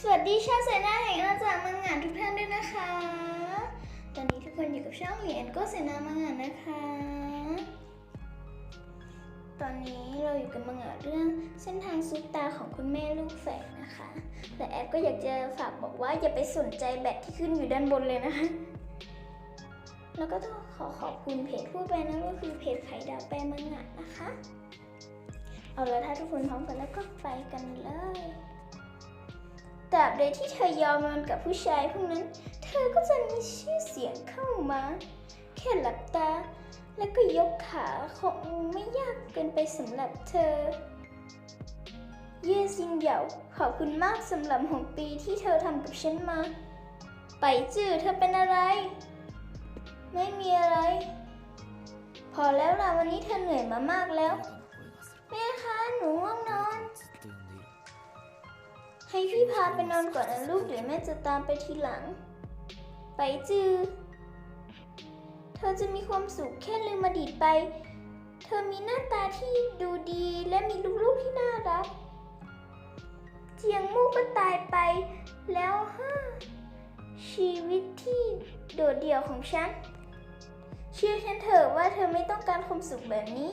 สวัสดีชาวเสนาแห่งอาณาจักรมังงานทุกท่านด้วยนะคะ ตอนนี้ทุกคนอยู่กับช่องเรียญก็เสนามังงานนะคะ ตอนนี้เราอยู่กับมังงานเรื่องเส้นทางซุปตาของคุณแม่ลูกแฝดนะคะ แต่แอดก็อยากจะฝากบอกว่าอย่าไปสนใจแบตที่ขึ้นอยู่ด้านบนเลยนะคะ แล้วก็ต้องขอขอบคุณเพจผู้แปลนั่นก็คือเพจไข่ดาวแปลมังงะนะคะ เอาละถ้าทุกคนพร้อมกันแล้วก็ไปกันเลย ตราบใดที่เธอยอมมันกับผู้ชายพวกนั้น เธอก็จะมีชื่อเสียงเข้ามา แค่หลับตา แล้วก็ยกขาคงไม่ยากเกินไปสำหรับเธอ เย่ซิงเหยาขอบคุณมากสำหรับหกปีที่เธอทำกับฉันมา ไปจื้อเธอเป็นอะไร ไม่มีอะไร พอแล้วล่ะวันนี้เธอเหนื่อยมามากแล้ว แม่คะ หนูง่วงนอน ให้พี่พาไปนอนก่อนนะลูกเดี๋ยวแม่จะตามไปทีหลัง ไปจือ เธอจะมีความสุขแค่ลืมอดีตไป เธอมีหน้าตาที่ดูดีและมีลูกๆที่น่ารัก เจียงมู่ก็ตายไปแล้วฮะชีวิตที่โดดเดี่ยวของฉัน เชื่อฉันเถอะว่าเธอไม่ต้องการความสุขแบบนี้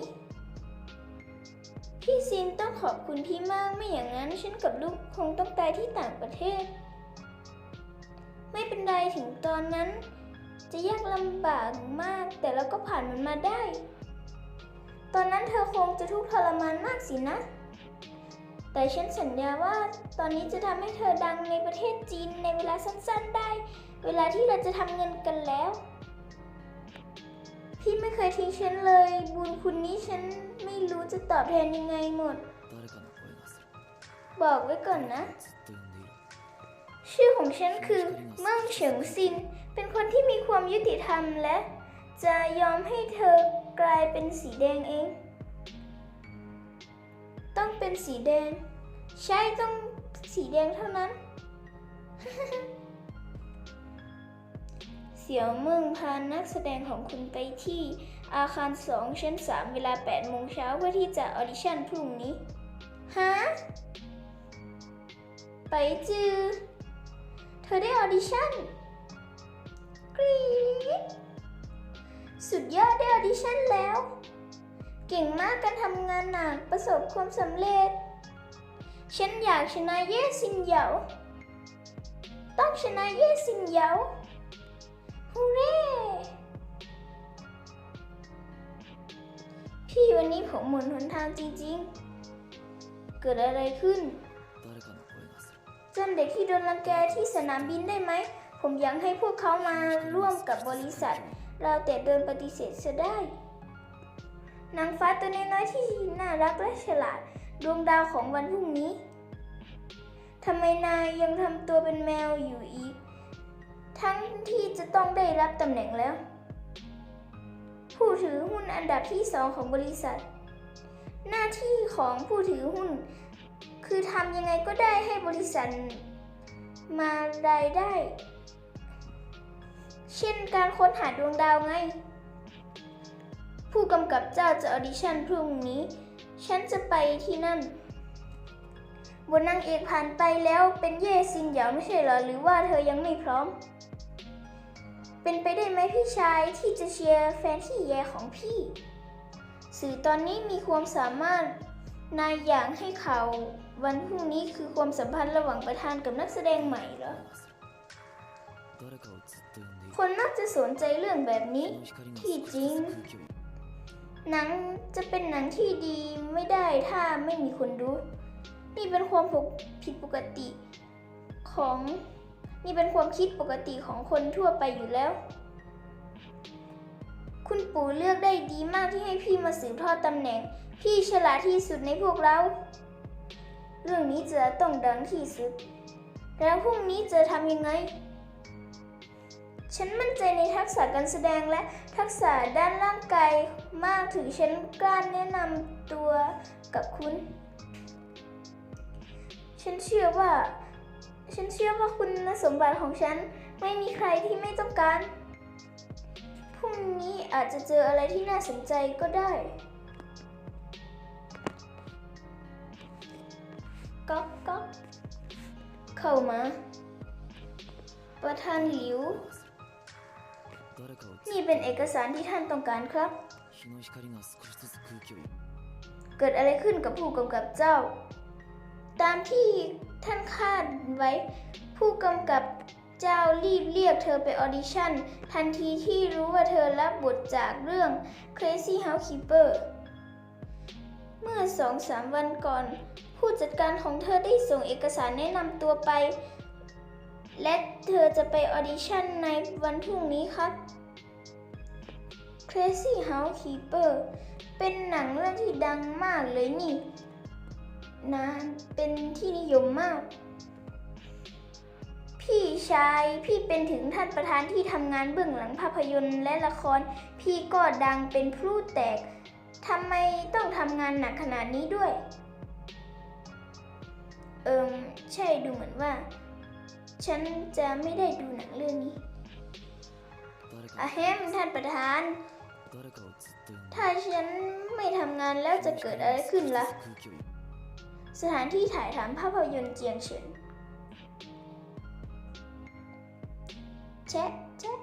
พี่ซินต้องขอบคุณพี่มากไม่อย่างนั้นฉันกับลูกคงต้องตายที่ต่างประเทศ ไม่เป็นไรถึงตอนนั้น จะยากลำบากมากแต่เราก็ผ่านมันมาได้ ตอนนั้นเธอคงจะทุกข์ทรมานมากสินะ แต่ฉันสัญญาว่าตอนนี้จะทำให้เธอดังในประเทศจีนในเวลาสั้นๆได้ เวลาที่เราจะทำเงินกันแล้ว พี่ไม่เคยทิ้งฉันเลย บุญคุณนี้ฉันไม่รู้จะตอบแทนยังไงหมด บอกไว้ก่อนนะ ชื่อของฉันคือเมิ่งเฉิงซิน เป็นคนที่มีความยุติธรรมและ จะยอมให้เธอกลายเป็นสีแดงเอง ต้องเป็นสีแดง ใช่ต้องสีแดงเท่านั้น เสี่ยวมึงพานักแสดงของคุณไปที่อาคารสองชั้นสามเวลา8โมงเช้าเพื่อที่จะออดิชั่นพรุ่งนี้ ฮะ ไปจือ เธอได้ออดิชั่น กรี๊ดสุดยอดได้ออดิชั่นแล้ว เก่งมากการทำงานหนักประสบความสำเร็จ ฉันอยากชนะเย่ซินเหยาต้องชนะเย่ซินเหยา ฮูเร่พี่วันนี้ผมหมุนหนทางจริงๆ เกิดอะไรขึ้นจำเด็กที่โดนรังแกที่สนามบินได้ไหม ผมอยากให้พวกเขามาร่วมกับบริษัท เราแต่เดินปฏิเสธเสียได้นางฟ้าตัวน้อยๆที่น่ารักและฉลาด ดวงดาวของวันพรุ่งนี้ทำไมนายยังทำตัวเป็นแมวอยู่อีก ทั้งที่จะต้องได้รับตำแหน่งแล้ว ผู้ถือหุ้นอันดับที่สองของบริษัท หน้าที่ของผู้ถือหุ้น คือทำยังไงก็ได้ให้บริษัทมารายได้ เช่นการค้นหาดวงดาวไง ผู้กำกับเจ้าจะออดิชั่นพรุ่งนี้ ฉันจะไปที่นั่น บนนางเอกผ่านไปแล้วเป็นเย่ซินเหยาไม่ใช่เหรอหรือว่าเธอยังไม่พร้อม เป็นไปได้ไหมพี่ชายที่จะเชียร์แฟนที่แย่ของพี่ สื่อตอนนี้มีความสามารถนายอยากให้เขาวันพรุ่งนี้คือความสัมพันธ์ระหว่างประธานกับนักแสดงใหม่เหรอคนมักจะสนใจเรื่องแบบนี้ ที่จริง หนังจะเป็นหนังที่ดีไม่ได้ถ้าไม่มีคนดู นี่เป็นความผิดปกติของนี่เป็นความคิดปกติของคนทั่วไปอยู่แล้ว คุณปู่เลือกได้ดีมากที่ให้พี่มาสืบทอดตำแหน่ง พี่ฉลาดที่สุดในพวกเรา เรื่องนี้จะต้องดังที่สุด แล้วพรุ่งนี้จะทำยังไง ฉันมั่นใจในทักษะการแสดงและทักษะด้านร่างกายมากถึงฉันกล้าแนะนำตัวกับคุณ ฉันเชื่อว่า ฉันเชื่อว่าคุณสมบัติของฉันไม่มีใครที่ไม่ต้องการ พรุ่งนี้อาจจะเจออะไรที่น่าสนใจก็ได้ก๊อกก๊อกเข้ามา ประธานหลิว นี่เป็นเอกสารที่ท่านต้องการครับ เกิดอะไรขึ้นกับผู้กำกับเจ้า ตามที่ท่านคาดไว้ ผู้กำกับเจ้ารีบเรียกเธอไปออดิชั่น ทันทีที่รู้ว่าเธอรับบทจากเรื่อง Crazy Housekeeper เมื่อสองสามวันก่อน ผู้จัดการของเธอได้ส่งเอกสารแนะนำตัวไป และเธอจะไปออดิชั่นในวันพรุ่งนี้ครับ Crazy Housekeeper เป็นหนังเรื่องที่ดังมากเลยนี่ นานเป็นที่นิยมมาก พี่ชายพี่เป็นถึงท่านประธานที่ทำงานเบื้องหลังภาพยนตร์และละคร พี่ก็ดังเป็นพลุแตกทำไมต้องทำงานหนักขนาดนี้ด้วย เอิมใช่ดูเหมือนว่า ฉันจะไม่ได้ดูหนังเรื่องนี้อะเฮมท่านประธาน ถ้าฉันไม่ทำงานแล้วจะเกิดอะไรขึ้นละ่ะ สถานที่ถ่ายทำภาพยนตร์เจียงเฉินแชะแชะ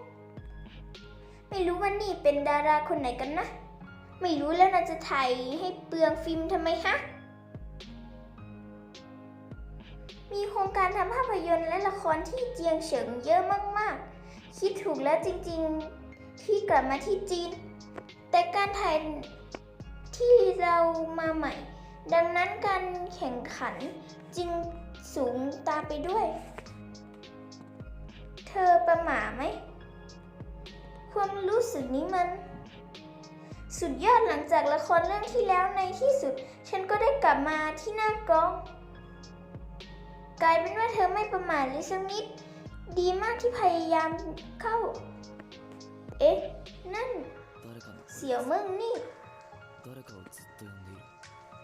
ไม่รู้ว่านี่เป็นดาราคนไหนกันนะ ไม่รู้แล้วน่าจะถ่ายให้เปลืองฟิล์มทำไมฮะ มีโครงการทำภาพยนตร์และละครที่เจียงเฉิงเยอะมากๆ คิดถูกแล้วจริงๆที่กลับมาที่จีน แต่การถ่ายที่เรามาใหม่ ดังนั้นการแข่งขันจึงสูงตามไปด้วย เธอประหม่าไหม ความรู้สึกนี้มัน สุดยอดหลังจากละครเรื่องที่แล้วในที่สุด ฉันก็ได้กลับมาที่หน้ากล้อง กลายเป็นว่าเธอไม่ประหม่าเลยสักนิด ดีมากที่พยายามเข้า เอ๊ะ นั่น เสี่ยวเมืองนี่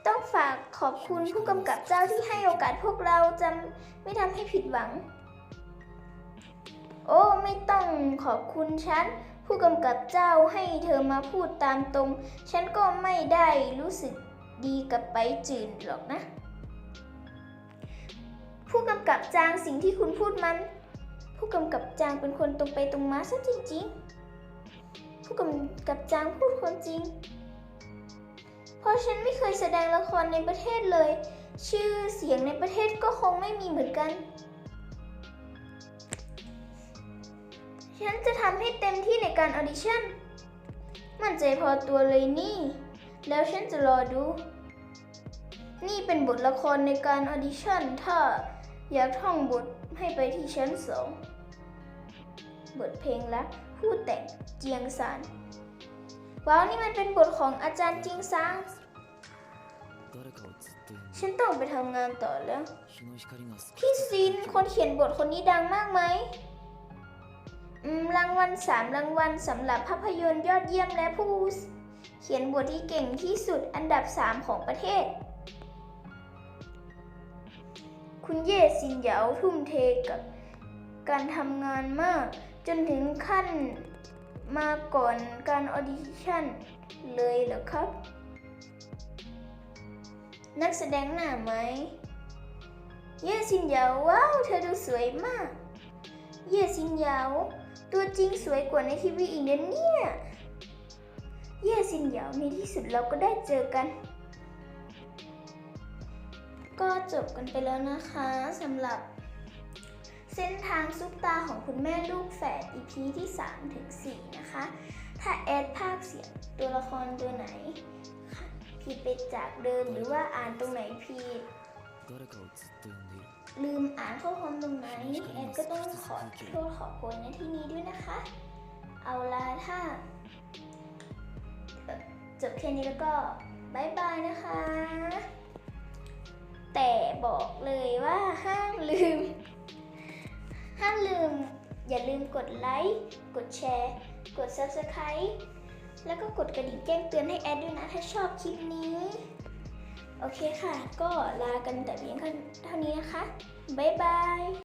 ต้องฝากขอบคุณผู้กำกับเจ้าที่ให้โอกาสพวกเราจะไม่ทำให้ผิดหวัง โอ้ไม่ต้องขอบคุณฉัน ผู้กำกับเจ้าให้เธอมาพูดตามตรง ฉันก็ไม่ได้รู้สึกดีกับไปจืนหรอกนะ ผู้กำกับจางสิ่งที่คุณพูดมัน ผู้กำกับจางเป็นคนตรงไปตรงมาซะจริงๆ ผู้กำกับจางพูดความจริง ราะฉันไม่เคยแสดงละครในประเทศเลย ชื่อเสียงในประเทศก็คงไม่มีเหมือนกัน ฉันจะทำให้เต็มที่ในการออดิชั่น มั่นใจพอตัวเลยนี่ แล้วฉันจะรอดู นี่เป็นบทละครในการออดิชั่น ถ้าอยากท่องบทให้ไปที่ชั้นสองบทเพลงรักผู้แต่งเจียงซาน ว้าวนี่มันเป็นบทของอาจารย์จริงซังฉันต้องไปทำงานต่อแล้ว พี่ซินคนเขียนบทคนนี้ดังมากไหมรางวัลสามรางวัลสำหรับภาพยนตร์ยอดเยี่ยมและผู้เขียนบทที่เก่งที่สุดอันดับสามของประเทศ คุณเย่ซินเหยาทุ่มเทกับการทำงานมาก จนถึงขั้น มาก่อนการออดิชั่นเลยเหรอครับ นักแสดงหน้าไหม เย่ซินเหยาว้าวเธอดูสวยมาก เย่ซินเหยาตัวจริงสวยกว่าในทีวีอีกนะเนี่ยเย่ซินเหยาในที่สุดเราก็ได้เจอกัน ก็จบกันไปแล้วนะคะสำหรับ เส้นทางซุปตาของคุณแม่ลูกแฝด EP ที่3ถึง4นะคะ ถ้าแอดภาพเสียงตัวละครตัวไหนผิดไปจากเดิมหรือว่าอ่านตรงไหนผิดลืมอ่านข้อความตรงไหนแอดก็ต้องขอโทษขอโพยในที่นี้ด้วยนะคะ เอาละถ้าจบแค่นี้แล้วก็บายบายนะคะ แต่บอกเลยว่าห้ามลืม ห้ามลืม อย่าลืมกดไลค์ กดแชร์ กด Subscribe แล้วก็กดกระดิ่งแจ้งเตือนให้แอดด้วยนะ ถ้าชอบคลิปนี้ โอเคค่ะ ก็ลากันแต่เพียงเท่านี้นะคะ บ๊ายบาย